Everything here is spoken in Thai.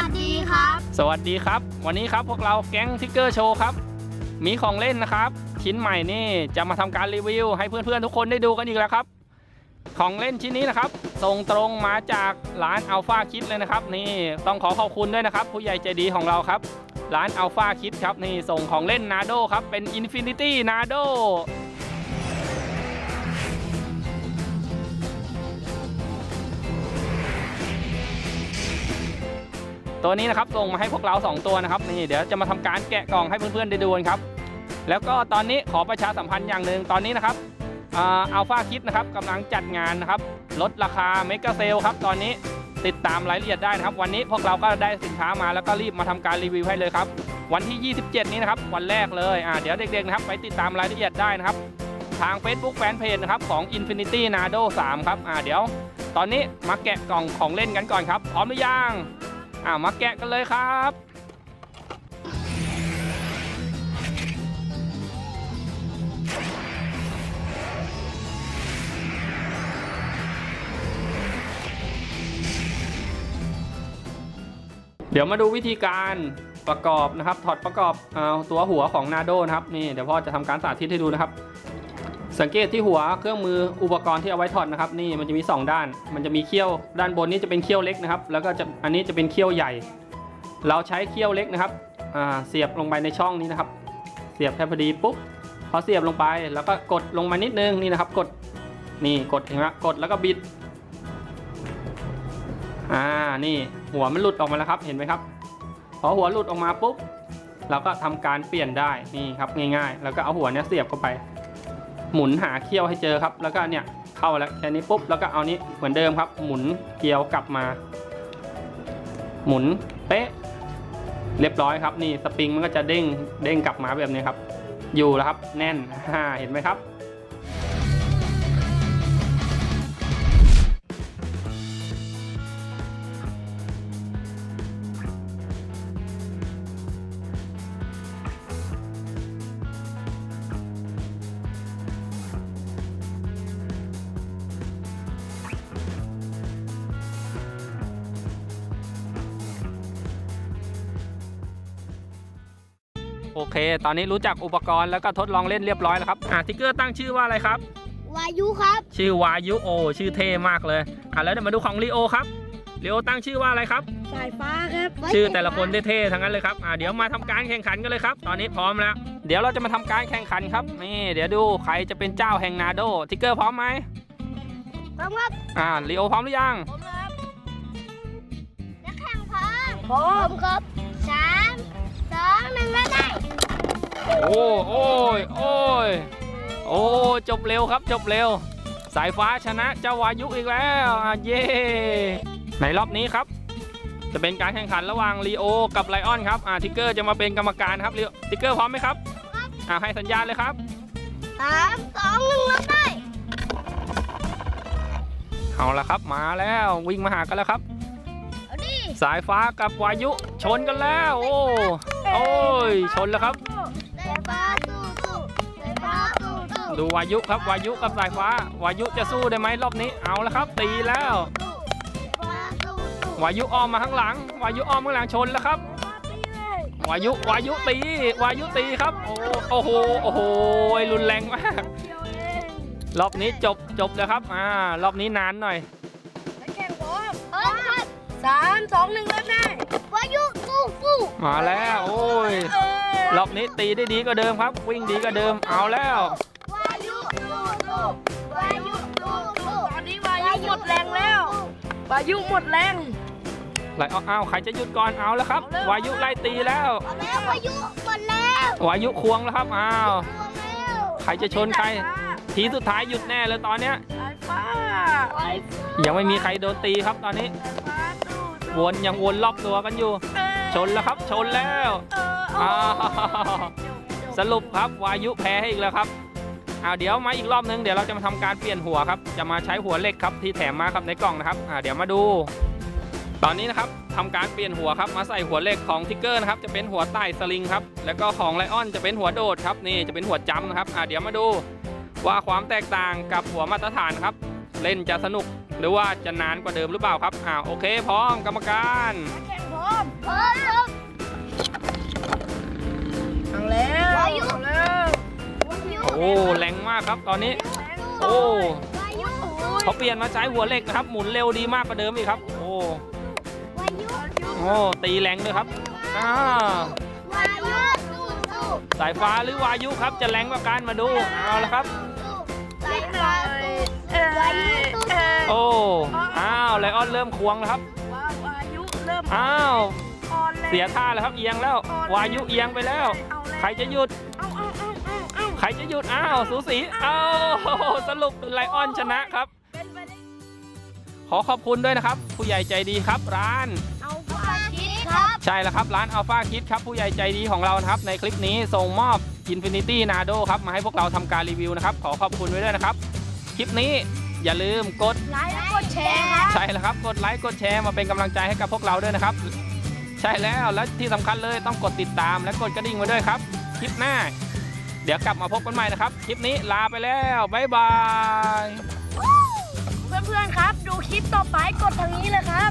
วัสดีครับ สวัสดีครับ วันนี้ครับพวกเราแก๊งทิกเกอร์โชว์ครับ มีของเล่นนะครับ ชิ้นใหม่นี่จะมาทำการรีวิว ให้เพื่อนๆ ทุกคนได้ดูกันอีกแล้วครับ ของเล่นชิ้นนี้นะครับส่งตรงมาจากร้านอัลฟาคิดเลยนะครับนี่ต้องขอขอบคุณด้วยนะครับ ผู้ใหญ่ใจดีของเราครับร้านอัลฟาคิดครับนี่ส่งของเล่นนาโดครับเป็น Infinity Nado ตั ตัวนี้นะครับส่งมาให้พวกเรา 2 ตัวนะครับนี่เดี๋ยวจะมาทำการแกะกล่องให้เพื่อนๆได้ดูกันครับ แล้วก็ตอนนี้ขอประชาสัมพันธ์อย่างหนึ่งตอนนี้นะครับอัลฟาคิดนะครับกำลังจัดงานนะครับลดราคาเมกะเซลครับตอนนี้ติดตามรายละเอียดได้นะครับ วันนี้พวกเราก็ได้สินค้ามาแล้วก็รีบมาทำการรีวิวให้เลยครับ วันที่ 27 นี้นะครับ วันแรกเลยอ่าเดี๋ยวเด็กๆนะครับไปติดตามรายละเอียดได้นะครับ ทาง Facebook Fanpage นะครับของ Infinity Nado 3 ครับอ่าเดี๋ยว ตอนนี้มาแกะกล่องของเล่นกันก่อนครับ พร้อมหรือยัง อ่ามาแกะกันเลยครับ เดี๋ยวมาดูวิธีการประกอบนะครับ ถอดประกอบเอาตัวหัวของนาโดนะครับนี่เดี๋ยวพ่อจะทำการสาธิตให้ดูนะครับ สังเกตที่หัวเครื่องมืออุปกรณ์ที่เอาไว้ถอดนะครับนี่มันจะมี 2 ด้าน มันจะมีเขี้ยวด้านบนนี้จะเป็นเขี้ยวเล็กนะครับ แล้วก็จะอันนี้จะเป็นเขี้ยวใหญ่ เราใช้เขี้ยวเล็กนะครับเสียบลงไปในช่องนี้นะครับ เสียบแค่พอดีปุ๊บพอเสียบลงไปแล้วก็กดลงมานิดนึงนี่นะครับ กดนี่กดเห็นไหมกดแล้วก็บิดอ่านี่หัวมันหลุดออกมาแล้วครับเห็นไหมครับ พอหัวหลุดออกมาปุ๊บเราก็ทำการเปลี่ยนได้นี่ครับง่ายๆ แล้วก็เอาหัวเนี้ยเสียบเข้าไป หมุนหาเขี้ยวให้เจอครับ แล้วก็เนี่ยเข้าแล้วแค่นี้ปุ๊บแล้วก็เอานี้เหมือนเดิมครับ หมุนเกลียวกลับมา หมุนเป๊ะเรียบร้อยครับนี่สปริงมันก็จะเด้งเด้งกลับมาแบบนี้ครับ อยู่แล้วครับ แน่นฮ่าเห็นไหมครับ โอเค ตอนนี้รู้จักอุปกรณ์แล้วก็ทดลองเล่นเรียบร้อยแล้วครับอะทิกเกอร์ตั้งชื่อว่าอะไรครับ วายุครับ ชื่อวายุโอ ชื่อเท่มากเลยอะแล้วเดี๋ยวมาดูของลีโอครับลีโอตั้งชื่อว่าอะไรครับ สายฟ้าครับ ชื่อแต่ละคนเท่ๆทั้งนั้นเลยครับอะเดี๋ยวมาทำการแข่งขันกันเลยครับ ตอนนี้พร้อมแล้ว เดี๋ยวเราจะมาทำการแข่งขันครับนี่เดี๋ยวดูใครจะเป็นเจ้าแห่งนาโดทิกเกอร์พร้อมไหมพร้อมครับอ่าลีโอพร้อมหรือยังพร้อมครับนักแข่งพร้อมพร้อมครับสาม สองหนึ่งแล้วได้โอ้โอ้ยโอ้ยโอ้จบเร็วครับจบเร็ว สายฟ้าชนะเจ้าวายุอีกแล้วอะเย่ในรอบนี้ครับ จะเป็นการแข่งขันระหว่างลีโอกับไลออนครับอ่าทิกเกอร์จะมาเป็นกรรมการครับลีโอทิกเกอร์พร้อมไหมครับอ่าให้สัญญาณเลยครับสามสองหนึ่งแล้วได้เอาละครับมาแล้ววิ่งมาหากันแล้วครับเอาดิ สายฟ้ากับวายุชนกันแล้ว โอ้โอ้ยชนแล้วครับ สายฟ้าสู้สู้สายฟ้าสู้สู้ดูวายุครับวายุกับสายฟ้า วายุจะสู้ได้ไหมรอบนี้เอาแล้วครับ ตีแล้วสู้สายฟ้าสู้สู้วายุอ้อมมาข้างหลัง วายุอ้อมข้างหลังชนแล้วครับ วายุวายุตี วายุตีครับ โอ้โอ้โหโอ้โหรุนแรงมากรอบนี้จบจบแล้วครับ อ่ารอบนี้นานหน่อยนักแข่งพร้อมพร้อมครับ สามสองหนึ่งแล้วได้วายุสู้สู้มาแล้วโอ้ยเออรอบนี้ตีได้ดีก็เดิมครับ วิ่งดีก็เดิมเอาแล้ว วายุสู้สู้วายุสู้สู้ตอนนี้วายุหมดแรงแล้ววายุหมดแรง ไหลเอาเอาใครจะหยุดก่อนเอาแล้วครับวายุไล่ตีแล้ว เอาแล้ววายุหมดแล้ววายุควงแล้วครับอ้าวรวมแล้วใครจะชนใคร ทีสุดท้ายหยุดแน่เลยตอนเนี้ย สายฟ้าสายฟ้ายังไม่มีใครโดนตีครับตอนนี้สู้ วนยังวนรอบตัวกันอยู่ ชนแล้วครับชนแล้วเอออ้าวสรุปครับวายุแพ้ให้อีกแล้วครับอ่าเดี๋ยวมาอีกรอบนึงเดี๋ยวเราจะมาทำการเปลี่ยนหัวครับ จะมาใช้หัวเหล็กครับที่แถมมาครับในกล่องนะครับอ่าเดี๋ยวมาดู ตอนนี้นะครับทำการเปลี่ยนหัวครับมาใส่หัวเหล็กของทิกเกอร์นะครับจะเป็นหัวไต่สลิงครับแล้วก็ของไลออนจะเป็นหัวโดดครับนี่จะเป็นหัวจำนะครับอ่าเดี๋ยวมาดูว่าความแตกต่างกับหัวมาตรฐานครับ เล่นจะสนุก หรือว่าจะนานกว่าเดิมหรือเปล่าครับอ่าโอเค พร้อมกรรมการแข่งพร้อมพร้อมครับเอาแล้ววายุเอาแล้วโอ้แรงมากครับตอนนี้ โอ้เขาเปลี่ยนมาใช้หัวเหล็กนะครับ หมุนเร็วดีมากกว่าเดิมอีกครับ โอ้โอ้ตีแรงด้วยครับอ่าวายุสู้สู้สายฟ้าหรือวายุครับจะแรงกว่ากันมาดูเอาละครับ อ้าวไลออนเริ่มควงแล้วครับว้าววายุเริ่มอ้าวอ่อนแล้วเสียท่าแล้วครับเอียงแล้ววายุเอียงไปแล้ว เอาแล้วใครจะหยุด เอาเอาเอาเอาเอาใครจะหยุดอ้าวสูสีอ้าวสรุปไลออนชนะครับ เป็นไปได้ขอขอบคุณด้วยนะครับ ผู้ใหญ่ใจดีครับร้าน เอาไปวาคิดครับ ใช่แล้วครับ ร้านอัลฟาคิดครับ ผู้ใหญ่ใจดีของเรานะครับ ในคลิปนี้ส่งมอบ Infinity Nado ครับ มาให้พวกเราทำการรีวิวนะครับ ขอขอบคุณไว้ด้วยนะครับ คลิปนี้อย่าลืมกด ไลค์และก ดแชร์ครับใช่แล้วครับ กดไลค์ กดแชร์มาเป็นกำลังใจให้กับพวกเราด้วยนะครับ ใช่แล้ว และที่สำคัญเลยต้องกดติดตามและกดกระดิ่งไว้ด้วยครับ คลิปหน้า เดี๋ยวกลับมาพบกันใหม่นะครับ คลิปนี้ลาไปแล้ว บ๊ายบาย เพื่อนๆครับ ดูคลิปต่อไปกดทางนี้เลยครับ